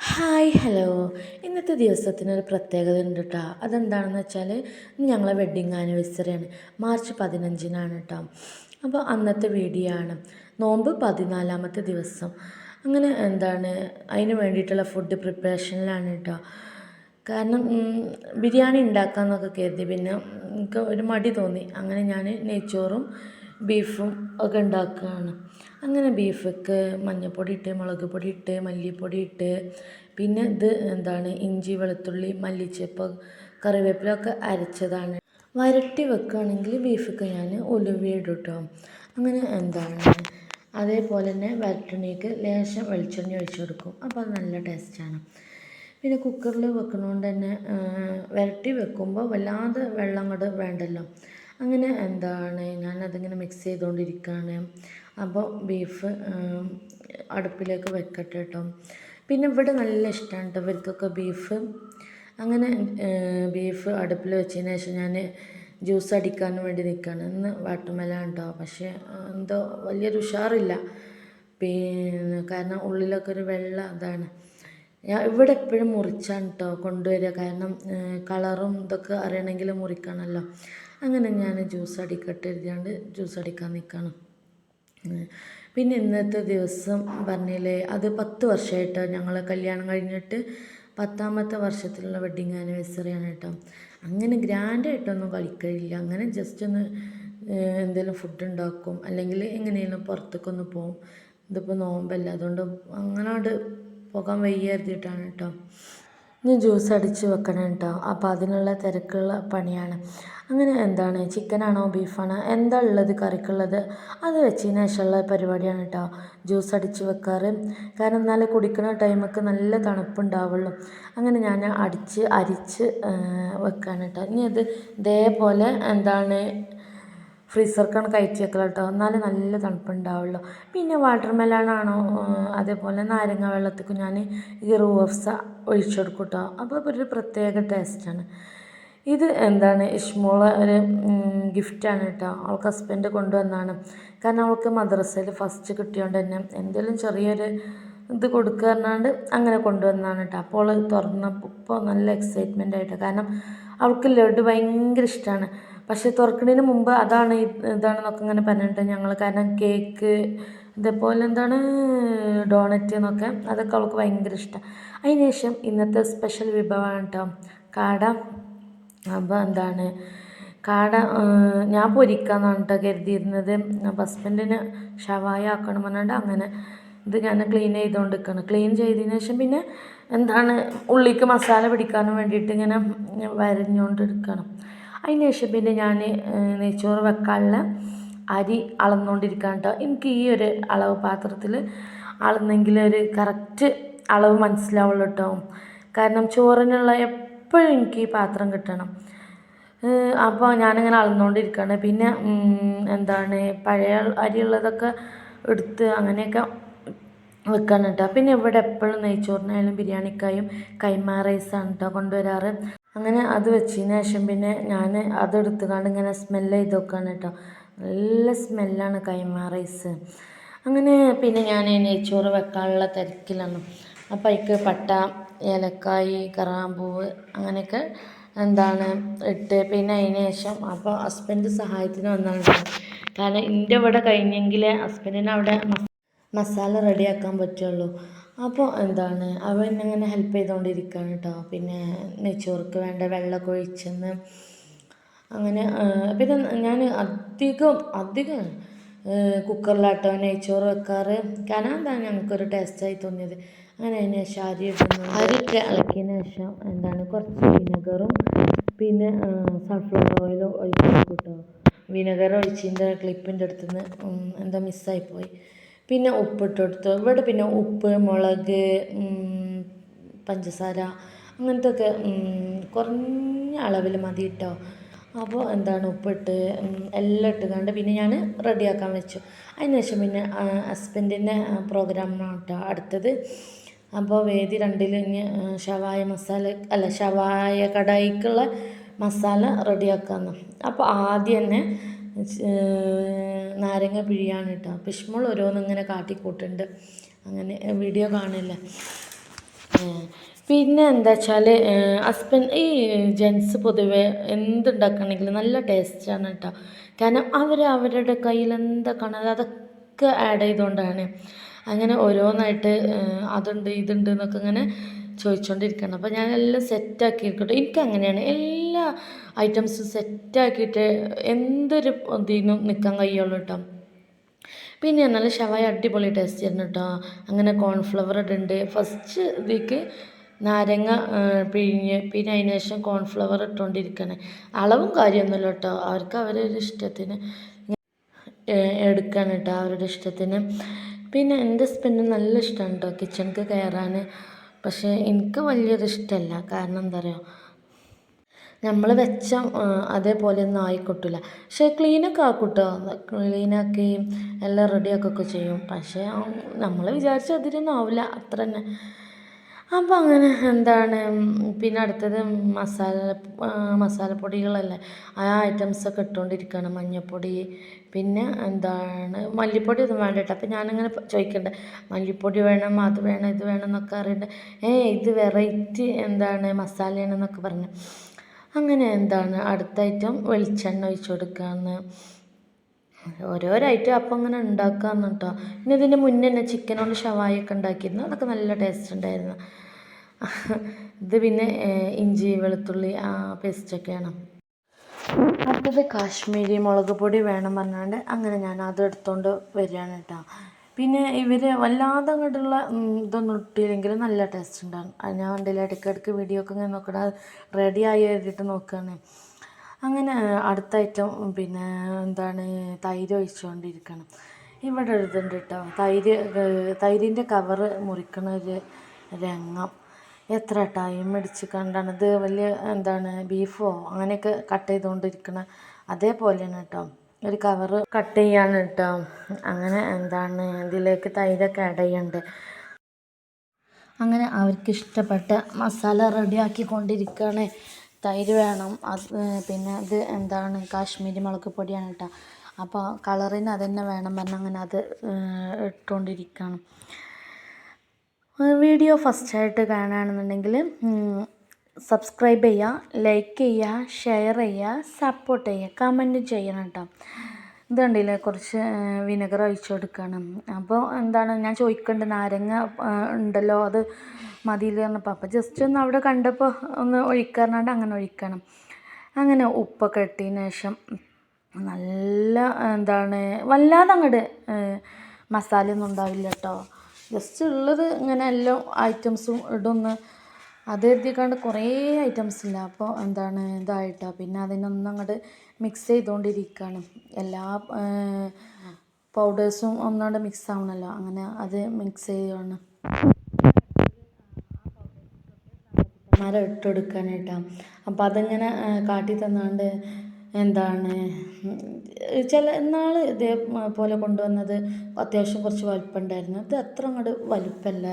Hi hello. ഇന്നത്തെ ദിവസത്തിനൊരു പ്രത്യേകത ഉണ്ട് കേട്ടോ അതെന്താണെന്ന് വെച്ചാൽ ഞങ്ങളെ വെഡ്ഡിങ് ആനിവേഴ്സറിയാണ് മാർച്ച് പതിനഞ്ചിനാണ് കേട്ടോ അപ്പോൾ അന്നത്തെ വീഡിയോ ആണ്. നോമ്പ് പതിനാലാമത്തെ ദിവസം. അങ്ങനെ എന്താണ് അതിന് വേണ്ടിയിട്ടുള്ള ഫുഡ് പ്രിപ്പറേഷനിലാണ് കേട്ടോ കാരണം ബിരിയാണി ഉണ്ടാക്കാമെന്നൊക്കെ കരുതി പിന്നെ എനിക്ക് ഒരു മടി തോന്നി. അങ്ങനെ ഞാൻ നെയ്ച്ചോറും ബീഫും ഒക്കെ ഉണ്ടാക്കുകയാണ് അങ്ങനെ ബീഫൊക്കെ മഞ്ഞൾപ്പൊടി ഇട്ട് മുളക് പൊടി ഇട്ട് മല്ലിപ്പൊടി ഇട്ട് പിന്നെ ഇത് എന്താണ്? ഇഞ്ചി വെളുത്തുള്ളി മല്ലിച്ചപ്പ് കറിവേപ്പില ഒക്കെ അരച്ചതാണ്. വരട്ടി വെക്കുകയാണെങ്കിൽ ബീഫൊക്കെ ഞാൻ ഉലുവയിടും കേട്ടോ അങ്ങനെ എന്താണ്? അതേപോലെ തന്നെ വരട്ടണിക്ക് ലേശം വെളിച്ചെണ്ണ ഒഴിച്ചു കൊടുക്കും. അപ്പോൾ അത് നല്ല ടേസ്റ്റാണ്. പിന്നെ കുക്കറിൽ വെക്കുന്നതുകൊണ്ട് തന്നെ വരട്ടി വെക്കുമ്പോൾ വല്ലാതെ വെള്ളം അങ്ങോട്ട് വേണ്ടല്ലോ. അങ്ങനെ എന്താണ്? ഞാനതിങ്ങനെ മിക്സ് ചെയ്തുകൊണ്ടിരിക്കുകയാണ് അപ്പോൾ ബീഫ് അടുപ്പിലേക്ക് വെക്കട്ടെ കേട്ടോ. പിന്നെ ഇവിടെ നല്ല ഇഷ്ടമാണ് കേട്ടോ. ഇവർക്കൊക്കെ ബീഫ് അങ്ങനെ ബീഫ് അടുപ്പിൽ വെച്ചതിന് ശേഷം ഞാൻ ജ്യൂസ് അടിക്കാൻ വേണ്ടി നിൽക്കുകയാണ് ഇന്ന് വാട്ടുമല കേട്ടോ പക്ഷേ എന്തോ വലിയൊരു ഉഷാറില്ല. പിന്നെ കാരണം ഉള്ളിലൊക്കെ ഒരു വെള്ള അതാണ്. ഞാൻ ഇവിടെ എപ്പോഴും മുറിച്ചാണ് കേട്ടോ കൊണ്ടുവരിക. കാരണം കളറും ഇതൊക്കെ അറിയണമെങ്കിൽ മുറിക്കണമല്ലോ. അങ്ങനെ ഞാൻ ജ്യൂസ് അടിക്കട്ടെ എഴുതിയാണ്ട് ജ്യൂസ് അടിക്കാൻ നിൽക്കണം പിന്നെ ഇന്നത്തെ ദിവസം പറഞ്ഞില്ലേ അത് പത്ത് വർഷമായിട്ട് ഞങ്ങൾ കല്യാണം കഴിഞ്ഞിട്ട് പത്താമത്തെ വർഷത്തിലുള്ള വെഡ്ഡിങ് ആനിവേഴ്സറിയാണ് കേട്ടോ. അങ്ങനെ ഗ്രാൻഡായിട്ടൊന്നും കളിക്കില്ല അങ്ങനെ ജസ്റ്റ് ഒന്ന് എന്തെങ്കിലും ഫുഡ് ഉണ്ടാക്കും അല്ലെങ്കിൽ എങ്ങനെയെങ്കിലും പുറത്തേക്കൊന്ന് പോകും ഇതിപ്പോൾ നോമ്പല്ല അതുകൊണ്ട് അങ്ങനോട് പോകാൻ വയ്യ കേട്ടോ. ഇനി ജ്യൂസ് അടിച്ച് വെക്കണം കേട്ടോ അപ്പോൾ അതിനുള്ള തിരക്കുള്ള പണിയാണ്. അങ്ങനെ എന്താണ്? ചിക്കനാണോ ബീഫാണോ? എന്താ ഉള്ളത് കറിക്കുള്ളത്? അത് വെച്ചതിന് ശേഷമുള്ള പരിപാടിയാണ് കേട്ടോ ജ്യൂസ് അടിച്ച് വെക്കാറ്. കാരണം എന്നാലേ കുടിക്കുന്ന ടൈമൊക്കെ നല്ല തണുപ്പുണ്ടാവുള്ളൂ. അങ്ങനെ ഞാൻ അടിച്ച് അരിച്ച് വെക്കാണ് കേട്ടോ ഇനി അത് ഇതേപോലെ എന്താണ്? ഫ്രീസർക്കാണ് കയറ്റി വെക്കൽ കേട്ടോ. എന്നാലേ നല്ല തണുപ്പുണ്ടാവുള്ളൂ. പിന്നെ വാട്ടർ മെലണാണോ അതേപോലെ നാരങ്ങ വെള്ളത്തേക്ക് ഞാൻ ഈ റൂവ്സ ഒഴിച്ചു കൊടുക്കും കേട്ടോ. അപ്പോൾ ഒരു പ്രത്യേക ടേസ്റ്റാണ്. ഇത് എന്താണ് ഇഷ്മോള ഒരു ഗിഫ്റ്റാണ് കേട്ടോ. അവൾക്ക് ഹസ്ബൻഡ് കൊണ്ടുവന്നാണ്. കാരണം അവൾക്ക് മദ്രസയിൽ ഫസ്റ്റ് കിട്ടിയോണ്ട് തന്നെ എന്തെങ്കിലും ചെറിയൊരു ഇത് കൊടുക്കുക പറഞ്ഞാണ്ട് അങ്ങനെ കൊണ്ടുവന്നാണ് കേട്ടോ. അപ്പോൾ തുറന്നപ്പോൾ നല്ല എക്സൈറ്റ്മെന്റ് ആയിട്ട്. കാരണം അവൾക്ക് ലഡു ഭയങ്കര ഇഷ്ടമാണ് പക്ഷേ തുറക്കുന്നതിന് മുമ്പ് അതാണ് ഇതാണെന്നൊക്കെ ഇങ്ങനെ പറഞ്ഞിട്ട് ഞങ്ങൾ കാരണം കേക്ക് ഇതേപോലെ എന്താണ് ഡോണറ്റ് എന്നൊക്കെ അതൊക്കെ അവൾക്ക് ഭയങ്കര ഇഷ്ടമാണ് അതിന് ശേഷം ഇന്നത്തെ സ്പെഷ്യൽ വിഭവമാണ് കേട്ടോ കാട. അപ്പോൾ എന്താണ് കാട ഞാൻ പൊരിക്കാന്നാണ് കേട്ടോ കരുതിയിരുന്നത്. ഹസ്ബൻഡിന് ഷവായ ആക്കണം പറഞ്ഞിട്ട് അങ്ങനെ ഇത് ഞാൻ ക്ലീൻ ചെയ്തുകൊണ്ട് നിൽക്കണം ക്ലീൻ ചെയ്തതിന് ശേഷം പിന്നെ എന്താണ് ഉള്ളിക്ക് മസാല പിടിക്കാനും വേണ്ടിയിട്ട് ഇങ്ങനെ വരഞ്ഞുകൊണ്ട് എടുക്കണം അതിന് ശേഷം പിന്നെ ഞാൻ നെയ്ച്ചോറ് വെക്കാനുള്ള അരി അളന്നുകൊണ്ടിരിക്കുകയാണ് കേട്ടോ എനിക്ക് ഈ ഒരു അളവ് പാത്രത്തിൽ അളന്നെങ്കിൽ ഒരു കറക്റ്റ് അളവ് മനസ്സിലാവുള്ളൂ കേട്ടോ കാരണം ചോറിനുള്ള എപ്പോഴും എനിക്ക് ഈ പാത്രം കിട്ടണം. അപ്പോൾ ഞാനിങ്ങനെ അളന്നുകൊണ്ടിരിക്കുകയാണ് പിന്നെ എന്താണ് പഴയ അരിയുള്ളതൊക്കെ എടുത്ത് അങ്ങനെയൊക്കെ വെക്കാൻ കേട്ടോ പിന്നെ ഇവിടെ എപ്പോഴും നെയ്ച്ചോറിനായാലും ബിരിയാണിക്കായും കൈമാ റൈസാണ് കേട്ടോ കൊണ്ടുവരാറ്. അങ്ങനെ അത് വെച്ചതിന് ശേഷം പിന്നെ ഞാൻ അതെടുത്ത് കണ്ട് ഇങ്ങനെ സ്മെല്ല് ചെയ്ത് നോക്കുകയാണ് കേട്ടോ നല്ല സ്മെല്ലാണ് കൈമാ റൈസ് അങ്ങനെ പിന്നെ ഞാൻ നെയ്ച്ചോറ് വെക്കാനുള്ള തിരക്കിലാണ്. അപ്പം അതിക്ക് പട്ട ഏലക്കായി കറാമ്പൂവ് അങ്ങനെയൊക്കെ എന്താണ് ഇട്ട് പിന്നെ അതിന് ശേഷം അപ്പോൾ ഹസ്ബൻഡ് സഹായത്തിന് വന്നാണ് കാരണം എന്റെ ഇവിടെ കഴിഞ്ഞെങ്കിൽ ഹസ്ബൻഡിന് അവിടെ മസാല റെഡിയാക്കാൻ പറ്റുള്ളൂ. അപ്പോൾ എന്താണ്? അവൻ ഇങ്ങനെ ഹെൽപ്പ് ചെയ്തുകൊണ്ടിരിക്കുകയാണ് കേട്ടോ പിന്നെ നെച്ചോർക്ക് വേണ്ട വെള്ളമൊക്കെ ഒഴിച്ചെന്ന് അങ്ങനെ പിന്നെ ഞാൻ അധികം അധികം കുക്കറിലാട്ടോ നെയ്ച്ചോറ് വെക്കാറ്. കാരണം എന്താണ് ഞങ്ങൾക്കൊരു ടേസ്റ്റായി തോന്നിയത്. അങ്ങനെ അതിന് ശേഷം അരി ഇടുന്നു. അരിയൊക്കെ ഇളക്കിയതിന് ശേഷം എന്താണ്? കുറച്ച് വിനെഗറും പിന്നെ സൺഫ്ലവർ ഓയിലും ഒഴിച്ചു കേട്ടോ വിനെഗർ ഒഴിച്ചതിന്റെ ക്ലിപ്പിന്റെ അടുത്തുനിന്ന് എന്താ മിസ്സായിപ്പോയി പിന്നെ ഉപ്പിട്ട് കൊടുത്തു ഇവിടെ പിന്നെ ഉപ്പ് മുളക് പഞ്ചസാര അങ്ങനത്തെ ഒക്കെ കുറഞ്ഞ അളവിൽ മതി കേട്ടോ അപ്പോൾ എന്താണ് ഉപ്പിട്ട് എല്ലാം ഇട്ടുകൊണ്ട് പിന്നെ ഞാൻ റെഡിയാക്കാൻ വെച്ചു. അതിന് ശേഷം പിന്നെ ഹസ്ബൻഡിന്റെ പ്രോഗ്രാമാണ് കേട്ടോ അടുത്തത്. അപ്പോൾ വേദി രണ്ടിൽ ഇനി ഷവായ മസാല അല്ല ഷവായ കടായിക്കുള്ള മസാല റെഡിയാക്കാമെന്ന് അപ്പോൾ ആദ്യം തന്നെ നാരങ്ങ പിഴിയാണ് കേട്ടോ അപ്പോൾ ഇഷ്മോൾ ഓരോന്നിങ്ങനെ കാട്ടിക്കൂട്ടുണ്ട്. അങ്ങനെ വീഡിയോ കാണില്ല. പിന്നെ എന്താ വെച്ചാൽ ഹസ്ബൻഡ് ഈ ജെൻസ് പൊതുവെ എന്തുണ്ടാക്കണമെങ്കിലും നല്ല ടേസ്റ്റാണ് കേട്ടോ കാരണം അവർ അവരുടെ കയ്യിൽ എന്താ കാണുന്നത് അതൊക്കെ ആഡ് ചെയ്തുകൊണ്ടാണ് അങ്ങനെ ഓരോന്നായിട്ട് അതുണ്ട് ഇതുണ്ട് എന്നൊക്കെ ഇങ്ങനെ ചോദിച്ചുകൊണ്ടിരിക്കണം അപ്പോൾ ഞാൻ എല്ലാം സെറ്റാക്കി എടുക്കട്ടെ എനിക്ക് അങ്ങനെയാണ് എല്ലാ ഐറ്റംസും സെറ്റാക്കിയിട്ട് എന്തൊരു ഇതിനും നിൽക്കാൻ കഴിയുള്ളൂ കേട്ടോ പിന്നെ നല്ല ഷവായ അടിപൊളി ടേസ്റ്റ് ആയിരുന്നു കേട്ടോ അങ്ങനെ കോൺഫ്ലവർ ഇടുന്നുണ്ട് ഫസ്റ്റ് ഇതിലേക്ക് നാരങ്ങ പിഴിഞ്ഞ് പിന്നെ അതിന് ശേഷം കോൺഫ്ലവർ ഇട്ടുകൊണ്ടിരിക്കണേ അളവും കാര്യമൊന്നുമില്ല കേട്ടോ അവർക്ക് അവരൊരു ഇഷ്ടത്തിന് എടുക്കണം കേട്ടോ അവരുടെ ഇഷ്ടത്തിന്. പിന്നെ എന്റെ ഹസ്ബൻഡ് നല്ല ഇഷ്ടമാണ് കേട്ടോ കിച്ചണിക്ക് കയറാൻ. പക്ഷേ എനിക്ക് വലിയൊരു ഇഷ്ടമല്ല കാരണം എന്താ പറയുക നമ്മൾ വെച്ച അതേപോലെ ഒന്നും ആയിക്കൊട്ടില്ല പക്ഷേ ക്ലീനൊക്കെ ആക്കും കേട്ടോ ക്ലീനാക്കി എല്ലാം റെഡിയാക്കുകയൊക്കെ ചെയ്യും. പക്ഷേ നമ്മൾ വിചാരിച്ച അതിലൊന്നും ആവില്ല അത്ര തന്നെ. അപ്പം അങ്ങനെ എന്താണ്? പിന്നെ അടുത്തത് മസാല മസാലപ്പൊടികളല്ലേ? ആ ഐറ്റംസൊക്കെ ഇട്ടുകൊണ്ടിരിക്കുകയാണ് മഞ്ഞൾപ്പൊടി പിന്നെ എന്താണ്? മല്ലിപ്പൊടി ഒന്നും വേണ്ട കേട്ടോ അപ്പം ഞാനിങ്ങനെ ചോദിക്കണ്ടേ. മല്ലിപ്പൊടി വേണം അത് വേണം ഇത് വേണം എന്നൊക്കെ അറിയണ്ടേ. ഏ ഇത് വെറൈറ്റി എന്താണ്? മസാലയാണെന്നൊക്കെ പറഞ്ഞു. അങ്ങനെ എന്താണ് അടുത്ത ഐറ്റം വെളിച്ചെണ്ണ ഒഴിച്ച് കൊടുക്കാന്ന്. ഓരോരോ ഐറ്റം അപ്പം അങ്ങനെ ഉണ്ടാക്കാമെന്ന് കേട്ടോ. പിന്നെ ഇതിന്റെ മുന്നേ തന്നെ ചിക്കനോട് ഷവായൊക്കെ ഉണ്ടാക്കിയിരുന്നു. അതൊക്കെ നല്ല ടേസ്റ്റ് ഉണ്ടായിരുന്നു. ഇത് പിന്നെ ഇഞ്ചി വെളുത്തുള്ളി ആ പേസ്റ്റൊക്കെയാണ് അടുത്തത് കാശ്മീരി മുളക് പൊടി വേണം പറഞ്ഞാണ്ട് അങ്ങനെ ഞാൻ അത് എടുത്തുകൊണ്ട് വരികയാണ് കേട്ടോ. പിന്നെ ഇവർ വല്ലാതെ അങ്ങോട്ടുള്ള ഇതൊന്നും ഇട്ടില്ലെങ്കിലും നല്ല ടേസ്റ്റ് ഉണ്ടാകും. അത് ഞാൻ കണ്ടില്ല ഇടയ്ക്കിടയ്ക്ക് വീഡിയോ ഒക്കെ ഇങ്ങനെ നോക്കണം റെഡി ആയി എഴുതിയിട്ട് നോക്കുകയാണ് അങ്ങനെ അടുത്ത ഐറ്റം പിന്നെ എന്താണ് തൈര് ഒഴിച്ചുകൊണ്ടിരിക്കണം ഇവിടെ എഴുതുന്നുണ്ട് കേട്ടോ തൈര് തൈരിന്റെ കവറ് മുറിക്കണ ഒരു രംഗം. എത്ര ടൈം അടിച്ച് കണ്ടാണ്. ഇത് വലിയ എന്താണ് ബീഫോ അങ്ങനെയൊക്കെ കട്ട് ചെയ്തുകൊണ്ടിരിക്കണ അതേപോലെയാണ് കേട്ടോ ഒരു കവറ് കട്ട് ചെയ്യാണ് കേട്ടോ അങ്ങനെ എന്താണ് ഇതിലേക്ക് തൈരൊക്കെ ആഡ് ചെയ്യുന്നുണ്ട് അങ്ങനെ അവർക്ക് ഇഷ്ടപ്പെട്ട മസാല റെഡിയാക്കി കൊണ്ടിരിക്കുകയാണ് തൈര് വേണം. അത് പിന്നെ ഇത് എന്താണ് കാശ്മീരി മുളക് പൊടിയാണ് കേട്ടോ അപ്പോൾ കളറിന് അതന്നെ വേണം പറഞ്ഞ് അങ്ങനെ അത് ഇട്ടുകൊണ്ടിരിക്കുകയാണ് വീഡിയോ ഫസ്റ്റായിട്ട് കാണുകയാണെന്നുണ്ടെങ്കിൽ സബ്സ്ക്രൈബ് ചെയ്യുക ലൈക്ക് ചെയ്യുക ഷെയർ ചെയ്യുക സപ്പോർട്ട് ചെയ്യുക കമന്റ് ചെയ്യണം കേട്ടോ ഇത് കണ്ടില്ലേ കുറച്ച് വിനെഗർ ഒഴിച്ച് കൊടുക്കണം. അപ്പോൾ എന്താണ് ഞാൻ ചോദിക്കേണ്ട നാരങ്ങ ഉണ്ടല്ലോ അത് മതിയിൽ പറഞ്ഞപ്പോൾ അപ്പോൾ ജസ്റ്റ് ഒന്ന് അവിടെ കണ്ടപ്പോൾ ഒന്ന് ഒഴിക്കാറുണ്ട് അങ്ങനെ ഒഴിക്കണം. അങ്ങനെ ഉപ്പൊക്കെ ഇട്ടതിന് ശേഷം നല്ല എന്താണ് വല്ലാതെ അങ്ങോട്ട് മസാലയൊന്നും ഉണ്ടാവില്ല കേട്ടോ ജസ്റ്റ് ഉള്ളത് ഇങ്ങനെ എല്ലാം ഐറ്റംസും ഇടുന്ന് അത് എഴുതിക്കാണ്ട് കുറേ ഐറ്റംസ് ഇല്ല അപ്പോൾ എന്താണ് ഇതായിട്ടാണ് പിന്നെ അതിനൊന്നും അങ്ങോട്ട് മിക്സ് ചെയ്തുകൊണ്ടിരിക്കുകയാണ് എല്ലാ പൗഡേഴ്സും ഒന്നുകൊണ്ട് മിക്സ് ആവണമല്ലോ അങ്ങനെ അത് മിക്സ് ചെയ്യുകയാണ് മരം ഇട്ടെടുക്കാനായിട്ടാണ് അപ്പോൾ അതിങ്ങനെ കാട്ടി തന്നാണ്ട് എന്താണ് ചില നാൾ ഇതേപോലെ കൊണ്ടുവന്നത് അത്യാവശ്യം കുറച്ച് വലിപ്പമുണ്ടായിരുന്നു ഇത് അത്ര അങ്ങോട്ട് വലിപ്പമല്ല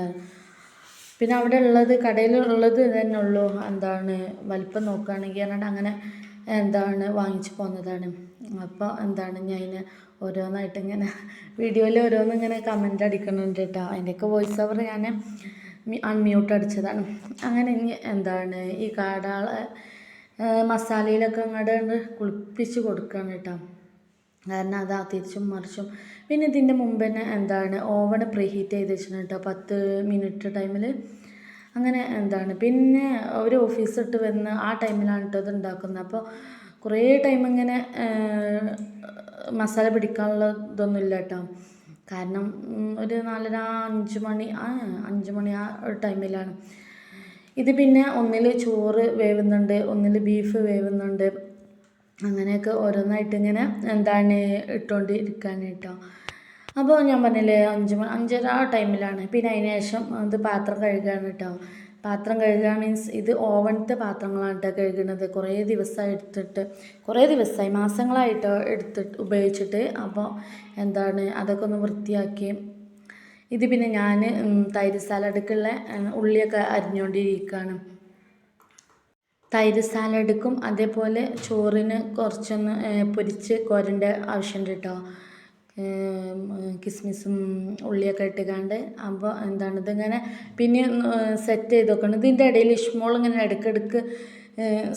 പിന്നെ അവിടെ ഉള്ളത് കടയിലുള്ളത് തന്നെ ഉള്ളൂ. എന്താണ് വലിപ്പം നോക്കുകയാണെങ്കിൽ പറഞ്ഞിട്ട് അങ്ങനെ എന്താണ് വാങ്ങിച്ചു പോന്നതാണ്. അപ്പോൾ എന്താണ് ഞാൻ ഓരോന്നായിട്ട് ഇങ്ങനെ വീഡിയോയിൽ ഓരോന്ന് ഇങ്ങനെ കമന്റ് അടിക്കുന്നുണ്ട് കേട്ടോ അതിന്റെയൊക്കെ വോയിസ് ഓവർ ഞാൻ അൺമ്യൂട്ട് അടിച്ചതാണ്. അങ്ങനെ ഇനി എന്താണ് ഈ കാടാളെ മസാലയിലൊക്കെ അങ്ങോട്ട് കുളിപ്പിച്ച് കൊടുക്കുകയാണ് കേട്ടോ കാരണം അതാ തിരിച്ചും മറിച്ചും പിന്നെ ഇതിന്റെ മുമ്പ് തന്നെ എന്താണ് ഓവൺ പ്രീ ഹീറ്റ് ചെയ്ത് വെച്ചിട്ടുണ്ട് കേട്ടോ പത്ത് മിനിറ്റ് ടൈമിൽ അങ്ങനെ എന്താണ് പിന്നെ ഒരു ഓഫീസ് ഇട്ട് വന്ന് ആ ടൈമിലാണ് കേട്ടോ ഇത് ഉണ്ടാക്കുന്നത്. അപ്പോൾ കുറേ ടൈം ഇങ്ങനെ മസാല പിടിക്കാനുള്ള ഇതൊന്നും ഇല്ല കേട്ടോ. കാരണം ഒരു നാലര അഞ്ച് മണി ആ അഞ്ച് മണി ആ ടൈമിലാണ്. ഇത് പിന്നെ ഒന്നിൽ ചോറ് വേവുന്നുണ്ട് ഒന്നിൽ ബീഫ് വേവുന്നുണ്ട് അങ്ങനെയൊക്കെ ഓരോന്നായിട്ട് ഇങ്ങനെ എന്താണ് ഇട്ടുകൊണ്ടിരിക്കുകയാണ് കേട്ടോ അപ്പോൾ ഞാൻ പറഞ്ഞില്ലേ അഞ്ച് മണി അഞ്ചര ആ ടൈമിലാണ്. പിന്നെ അതിന് ശേഷം അത് പാത്രം കഴുകുകയാണ് കേട്ടോ പാത്രം കഴുകുക മീൻസ് ഇത് ഓവണത്തെ പാത്രങ്ങളാണ് കേട്ടോ കഴുകുന്നത് കുറേ ദിവസമായി എടുത്തിട്ട് കുറേ ദിവസമായി മാസങ്ങളായിട്ടോ എടുത്തിട്ട് ഉപയോഗിച്ചിട്ട് അപ്പോൾ എന്താണ് അതൊക്കെ ഒന്ന് വൃത്തിയാക്കി. ഇത് പിന്നെ ഞാൻ തൈര് സാലഡ്ക്കുള്ള ഉള്ളിയൊക്കെ അരിഞ്ഞുകൊണ്ടിരിക്കുകയാണ് തൈര് സാലഡ് സാലഡ്ക്കും അതേപോലെ ചോറിന് കുറച്ചൊന്ന് പൊരിച്ച് കോരേണ്ട ആവശ്യമുണ്ട് കേട്ടോ കിസ്മിസും ഉള്ളിയൊക്കെ ഇട്ടുകാണ്ട് അപ്പോൾ എന്താണ് ഇതിങ്ങനെ പിന്നെ സെറ്റ് ചെയ്ത് വെക്കണം. ഇതിന്റെ ഇടയിൽ ഇഷ്മോൾ ഇങ്ങനെ ഇടയ്ക്കിടയ്ക്ക്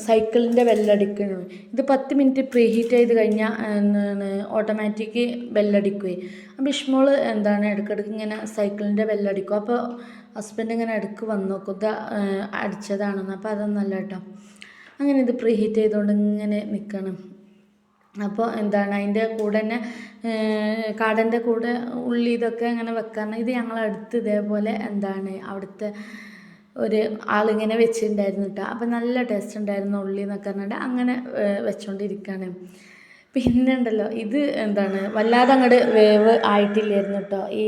സൈക്കിളിന്റെ ബെല്ലടിക്കുന്നു ഇത് പത്ത് മിനിറ്റ് പ്രീ ഹീറ്റ് ചെയ്ത് കഴിഞ്ഞാൽ എന്താണ് ഓട്ടോമാറ്റിക് ബെല്ലടിക്കുകയെ അപ്പോൾ ഇഷ്മോൾ എന്താണ് ഇടയ്ക്കിടയ്ക്ക് ഇങ്ങനെ സൈക്കിളിന്റെ ബെല്ലടിക്കും. അപ്പോൾ ഹസ്ബൻഡ് ഇങ്ങനെ ഇടയ്ക്ക് വന്ന് നോക്കും അടിച്ചതാണെന്ന്. അപ്പോൾ അതൊന്നല്ല കേട്ടോ. അങ്ങനെ ഇത് പ്രീ ഹീറ്റ് ചെയ്തുകൊണ്ട് ഇങ്ങനെ നിൽക്കണം അപ്പോൾ എന്താണ് അതിന്റെ കൂടെ തന്നെ കാടന്റെ കൂടെ ഉള്ളി ഇതൊക്കെ അങ്ങനെ വെക്കാറുണ്ട് ഇത് ഞങ്ങളടുത്ത് ഇതേപോലെ എന്താണ് അവിടുത്തെ ഒരു ആളിങ്ങനെ വെച്ചിട്ടുണ്ടായിരുന്നു കേട്ടോ അപ്പം നല്ല ടേസ്റ്റ് ഉണ്ടായിരുന്നു ഉള്ളി എന്നൊക്കെ പറഞ്ഞിട്ട് അങ്ങനെ വെച്ചോണ്ടിരിക്കുകയാണ് പിന്നെ ഉണ്ടല്ലോ ഇത് എന്താണ് വല്ലാതെ അങ്ങോട്ട് വേവ് ആയിട്ടില്ലായിരുന്നു കേട്ടോ ഈ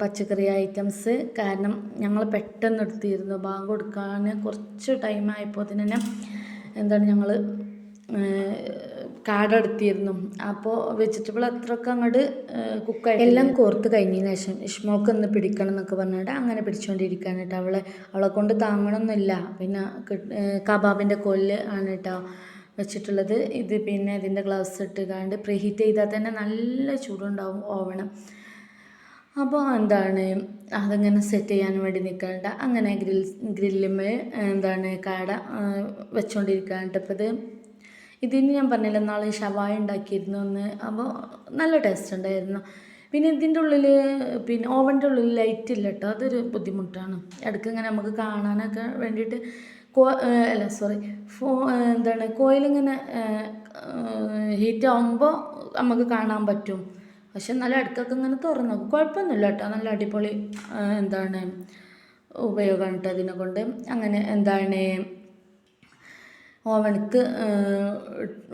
പച്ചക്കറി ഐറ്റംസ് കാരണം ഞങ്ങൾ പെട്ടെന്ന് എടുത്തിരുന്നു. ബാങ്ക് കൊടുക്കാൻ കുറച്ച് ടൈം ആയപ്പോൾ തന്നെ എന്താണ് ഞങ്ങൾ കാട എടുത്തിരുന്നു അപ്പോൾ വെജിറ്റബിൾ അത്രയൊക്കെ അങ്ങോട്ട് കുക്കായി എല്ലാം കോർത്ത് കഴിഞ്ഞതിന് ശേഷം ഇഷ്മോക്ക് ഒന്ന് പിടിക്കണം എന്നൊക്കെ പറഞ്ഞിട്ട് അങ്ങനെ പിടിച്ചുകൊണ്ടിരിക്കുകയാണ് കേട്ടോ അവളെ. അവളെ കൊണ്ട് താങ്ങണമെന്നില്ല പിന്നെ കബാബിന്റെ കൊല്ല് ആണ് കേട്ടോ വെച്ചിട്ടുള്ളത്. ഇത് പിന്നെ ഇതിന്റെ ഗ്ലൗസ് ഇട്ടുകാണ്ട് പ്രീഹീറ്റ് ചെയ്താൽ തന്നെ നല്ല ചൂടുണ്ടാവും ഓവണം. അപ്പോൾ എന്താണ് അതങ്ങനെ സെറ്റ് ചെയ്യാൻ വേണ്ടി നിൽക്കണ്ട അങ്ങനെ ഗ്രിൽ ഗ്രില്ലുമ്മേ എന്താണ് കാട വെച്ചുകൊണ്ടിരിക്കുകയാണ് അപ്പോൾ ഇത് ഇതിന് ഞാൻ പറഞ്ഞില്ല നാളെ ഷവായ ഉണ്ടാക്കിയിരുന്നു എന്ന് അപ്പോൾ നല്ല ടേസ്റ്റ് ഉണ്ടായിരുന്നു. പിന്നെ ഇതിന്റെ ഉള്ളിൽ പിന്നെ ഓവന്റെ ഉള്ളിൽ ലൈറ്റ് ഇല്ല കേട്ടോ അതൊരു ബുദ്ധിമുട്ടാണ്. ഇടയ്ക്ക് ഇങ്ങനെ നമുക്ക് കാണാനൊക്കെ വേണ്ടിയിട്ട് കോ അല്ല സോറി ഫോ എന്താണ് കോയിലിങ്ങനെ ഹീറ്റ് ആകുമ്പോൾ നമുക്ക് കാണാൻ പറ്റും. പക്ഷെ നല്ല ഇടയ്ക്കൊക്കെ ഇങ്ങനെ തുറന്നു നോക്കും. കുഴപ്പമൊന്നുമില്ല കേട്ടോ നല്ല അടിപൊളി എന്താണ് ഉപയോഗമാണ് കേട്ടോ അതിനെ കൊണ്ട്. അങ്ങനെ എന്താണ് ഓവണിക്ക്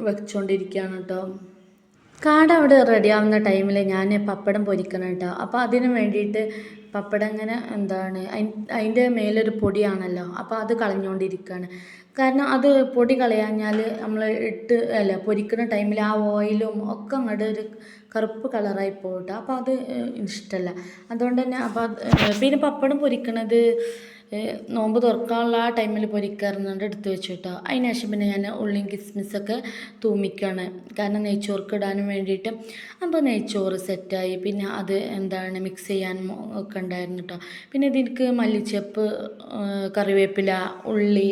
വെച്ചുകൊണ്ടിരിക്കുകയാണ് കേട്ടോ കാട അവിടെ റെഡിയാവുന്ന ടൈമിൽ ഞാൻ പപ്പടം പൊരിക്കണം കേട്ടോ അപ്പോൾ അതിന് വേണ്ടിയിട്ട് പപ്പടം ഇങ്ങനെ എന്താണ് അതിന്റെ മേലൊരു പൊടിയാണല്ലോ അപ്പോൾ അത് കളഞ്ഞുകൊണ്ടിരിക്കുകയാണ് കാരണം അത് പൊടി കളയാഞ്ഞാൽ നമ്മൾ ഇട്ട് അല്ല പൊരിക്കുന്ന ടൈമിൽ ആ ഓയിലും ഒക്കെ അങ്ങോട്ട് ഒരു കറുപ്പ് കളറായി പോകട്ടോ അപ്പോൾ അത് ഇഷ്ടമല്ല അതുകൊണ്ട് തന്നെ അപ്പോൾ പിന്നെ പപ്പടം പൊരിക്കണത് നോമ്പ് തുറക്കാനുള്ള ആ ടൈമിൽ പൊരിക്കാറുണ്ട് എടുത്ത് വെച്ചിട്ടോ. കേട്ടോ അതിന് ശേഷം പിന്നെ ഞാൻ ഉള്ളിയും കിസ്മിസൊക്കെ തൂമിക്കുകയാണ് കാരണം നെയ്ച്ചോർക്ക് ഇടാനും വേണ്ടിയിട്ട്. അപ്പോൾ നെയ്ച്ചോറ് സെറ്റായി. പിന്നെ അത് എന്താണ് മിക്സ് ചെയ്യാനും ഒക്കെ ഉണ്ടായിരുന്നു കേട്ടോ പിന്നെ ഇതിനക്ക് മല്ലിച്ചപ്പ് കറിവേപ്പില ഉള്ളി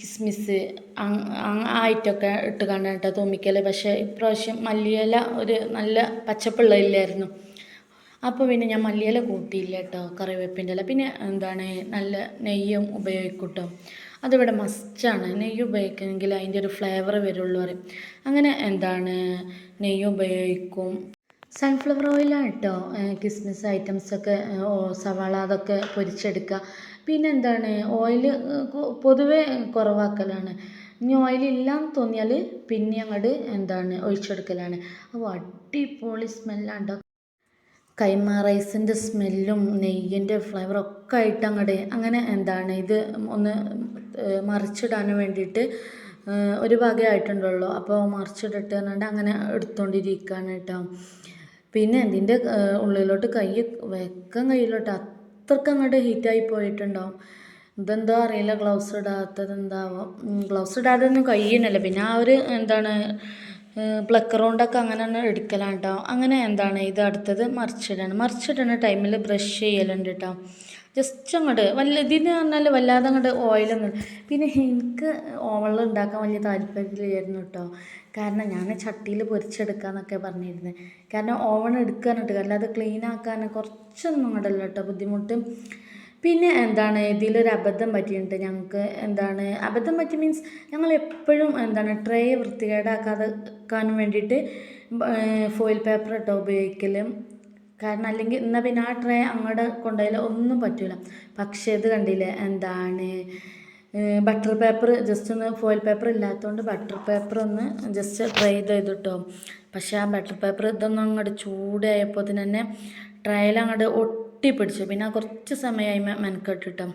കിസ്മിസ് അങ് അങ് ആ ഐറ്റമൊക്കെ ഇട്ട് കണ്ടാണ് കേട്ടോ തൂമിക്കൽ പക്ഷേ ഇപ്രാവശ്യം മല്ലിയില ഒരു നല്ല പച്ചപ്പുള്ള ഇല്ലായിരുന്നു അപ്പോൾ പിന്നെ ഞാൻ മല്ലിയില കൂട്ടിയില്ല കേട്ടോ കറിവേപ്പിന്റെ ഇല. പിന്നെ എന്താണ് നല്ല നെയ്യും ഉപയോഗിക്കൂട്ടോ. കേട്ടോ അതിവിടെ മസ്റ്റാണ്. നെയ്യ് ഉപയോഗിക്കണമെങ്കിൽ അതിന്റെ ഒരു ഫ്ലേവർ വരുള്ളൂ പറയും. അങ്ങനെ എന്താണ് നെയ്യ് ഉപയോഗിക്കും. സൺഫ്ലവർ ഓയിലാണ് കേട്ടോ കിസ്മിസ് ഐറ്റംസൊക്കെ സവാള അതൊക്കെ പൊരിച്ചെടുക്കുക. പിന്നെ എന്താണ് ഓയിൽ പൊതുവേ കുറവാക്കലാണ്. ഇനി ഓയിൽ ഇല്ലാന്ന് തോന്നിയാൽ പിന്നെ അങ്ങോട്ട് എന്താണ് ഒഴിച്ചെടുക്കലാണ്. അപ്പോൾ അടിപൊളി സ്മെല്ലാണ് കൈമ റൈസിന്റെ സ്മെല്ലും നെയ്യിന്റെ ഫ്ലേവറും ഒക്കെ ആയിട്ട് അങ്ങോട്ട് അങ്ങനെ എന്താണ് ഇത് ഒന്ന് മറിച്ചിടാൻ വേണ്ടിയിട്ട് ഒരു ഭാഗമായിട്ടുണ്ടല്ലോ അപ്പോൾ മറിച്ചിട്ടിട്ട് എന്നുണ്ട് അങ്ങനെ എടുത്തുകൊണ്ടിരിക്കുകയാണ് കേട്ടോ പിന്നെ എന്തിന്റെ ഉള്ളിലോട്ട് കൈ വെക്കാൻ കയ്യിലോട്ട് അത്രയ്ക്ക് അങ്ങോട്ട് ഹീറ്റായി പോയിട്ടുണ്ടാവും. ഇതെന്തോ അറിയില്ല ഗ്ലൗസ് ഇടാത്തത് എന്താവോ ഗ്ലൗസ് ഇടാതെ ഒന്നും കഴിയുന്നില്ല പിന്നെ ആ ഒരു എന്താണ് പ്ലക്കർ കൊണ്ടൊക്കെ അങ്ങനെ തന്നെ എടുക്കലാണ് കേട്ടോ അങ്ങനെ എന്താണ് ഇത് അടുത്തത്? മറിച്ചിടണം. മറിച്ചിടുന്ന ടൈമിൽ ബ്രഷ് ചെയ്യലുണ്ട് കേട്ടോ ജസ്റ്റ് അങ്ങോട്ട് വല്ല ഇതിന് പറഞ്ഞാൽ വല്ലാതെ അങ്ങോട്ട് ഓയിലൊന്നും പിന്നെ എനിക്ക് ഓവളം ഉണ്ടാക്കാൻ വലിയ താല്പര്യമില്ലായിരുന്നു കേട്ടോ കാരണം ഞാൻ ചട്ടിയിൽ പൊരിച്ചെടുക്കാന്നൊക്കെ പറഞ്ഞിരുന്നത് കാരണം ഓവൺ എടുക്കാനിട്ട് അല്ലാതെ ക്ലീൻ ആക്കാൻ കുറച്ചൊന്നും അങ്ങോട്ടല്ല കേട്ടോ ബുദ്ധിമുട്ട്. പിന്നെ എന്താണ് ഇതിലൊരു അബദ്ധം പറ്റിയിട്ടുണ്ട്? ഞങ്ങൾക്ക് എന്താണ് അബദ്ധം പറ്റി മീൻസ് ഞങ്ങൾ എപ്പോഴും എന്താണ് ട്രേ വൃത്തികേടാക്കാതെ ക്കാനും വേണ്ടിയിട്ട് ഫോയിൽ പേപ്പർ ഇട്ടോ ഉപയോഗിക്കലും. കാരണം അല്ലെങ്കിൽ എന്നാൽ പിന്നെ ആ ട്രേ അങ്ങോട്ട് കൊണ്ടുപോയാൽ ഒന്നും പറ്റില്ല പക്ഷേ ഇത് കണ്ടില്ലേ? എന്താണ് ബട്ടർ പേപ്പർ ജസ്റ്റ് ഒന്ന് ഫോയിൽ പേപ്പർ ഇല്ലാത്തതുകൊണ്ട് ബട്ടർ പേപ്പർ ഒന്ന് ജസ്റ്റ് ട്രൈ ചെയ്ത് കേട്ടോ പക്ഷേ ആ ബട്ടർ പേപ്പർ ഇതൊന്നും അങ്ങോട്ട് ചൂടായപ്പോൾ തന്നെ ട്രയൽ അങ്ങോട്ട് ഒട്ടിപ്പിടിച്ചു പിന്നെ കുറച്ച് സമയമായി മെനക്കെട്ടിട്ടോ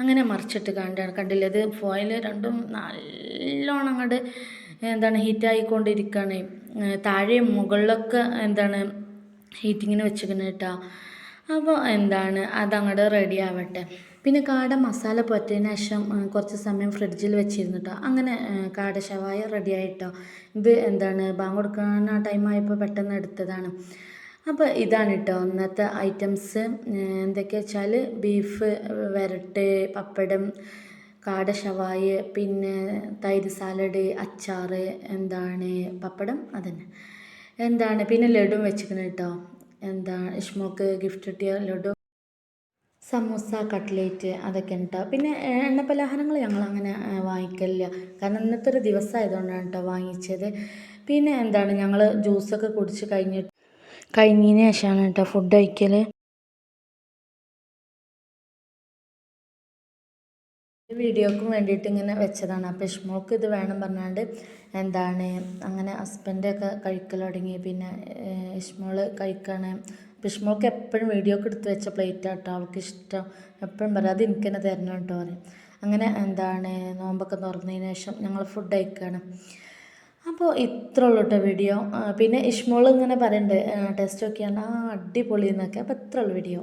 അങ്ങനെ മറിച്ചിട്ട് കണ്ടാണ് കണ്ടില്ല. ഇത് ഫോയിൽ രണ്ടും നല്ലോണം അങ്ങോട്ട് എന്താണ് ഹീറ്റായിക്കൊണ്ടിരിക്കുകയാണ് താഴെയും മുകളിലൊക്കെ എന്താണ് ഹീറ്റിങ്ങിന് വെച്ചിരിക്കുന്നത് കേട്ടോ അപ്പോൾ എന്താണ് അതങ്ങോട്ട് റെഡി ആവട്ടെ. പിന്നെ കാട മസാല പൊറ്റതിന് ശേഷം കുറച്ച് സമയം ഫ്രിഡ്ജിൽ വെച്ചിരുന്നു കേട്ടോ അങ്ങനെ കാട ശവായ റെഡി ആയിട്ടോ ഇത് എന്താണ് ബാങ്ക് കൊടുക്കാൻ ആ ടൈം ആയപ്പോൾ പെട്ടെന്ന് എടുത്തതാണ്. അപ്പോൾ ഇതാണ് കേട്ടോ ഇന്നത്തെ ഐറ്റംസ്. എന്തൊക്കെയാ വെച്ചാൽ ബീഫ് വരട്ട് പപ്പടം കാട ഷവായ് പിന്നെ തൈര് സാലഡ് അച്ചാർ എന്താണ് പപ്പടം അതന്നെ. എന്താണ് പിന്നെ ലഡു വെച്ചിരിക്കണം കേട്ടോ എന്താണ് ഇഷ്മോക്ക് ഗിഫ്റ്റ് കിട്ടിയ ലഡു സമൂസ കട്ട്ലേറ്റ് അതൊക്കെ ഉണ്ട് പിന്നെ എണ്ണ പലഹാരങ്ങൾ ഞങ്ങൾ അങ്ങനെ വാങ്ങിക്കലില്ല. കാരണം ഇന്നത്തെ ഒരു ദിവസമായതുകൊണ്ടാണ് കേട്ടോ വാങ്ങിച്ചത്. പിന്നെ എന്താണ് ഞങ്ങൾ ജ്യൂസൊക്കെ കുടിച്ച് കഴിഞ്ഞിട്ട് കഴിഞ്ഞതിന് ശേഷമാണ് കേട്ടോ ഫുഡ് കഴിക്കൽ വീഡിയോക്കും വേണ്ടിയിട്ട് ഇങ്ങനെ വെച്ചതാണ്. അപ്പോൾ ഇഷ്മോൾക്ക് ഇത് വേണം പറഞ്ഞാണ്ട് എന്താണ് അങ്ങനെ ഹസ്ബൻഡൊക്കെ കഴിക്കൽ തുടങ്ങി. പിന്നെ ഇഷ്മോൾ കഴിക്കണേ. അപ്പോൾ ഇഷ്മോൾക്ക് എപ്പോഴും വീഡിയോക്ക് എടുത്ത് വെച്ച പ്ലേറ്റ് കേട്ടോ അവൾക്ക് ഇഷ്ടം. എപ്പോഴും പറയാം അത് എനിക്ക് തന്നെ തരണം കേട്ടോ പറയും. അങ്ങനെ എന്താണ് നോമ്പൊക്കെ തുറന്നതിന് ശേഷം ഞങ്ങൾ ഫുഡ് കഴിക്കുകയാണ് അപ്പോൾ ഇത്ര ഉള്ളൂ കേട്ടോ വീഡിയോ പിന്നെ ഇഷ്മോൾ ഇങ്ങനെ പറയുന്നുണ്ട് ടെസ്റ്റ് ഒക്കെയാണ് ആ അടിപൊളി എന്നൊക്കെ. അപ്പോൾ ഇത്ര ഉള്ളൂ വീഡിയോ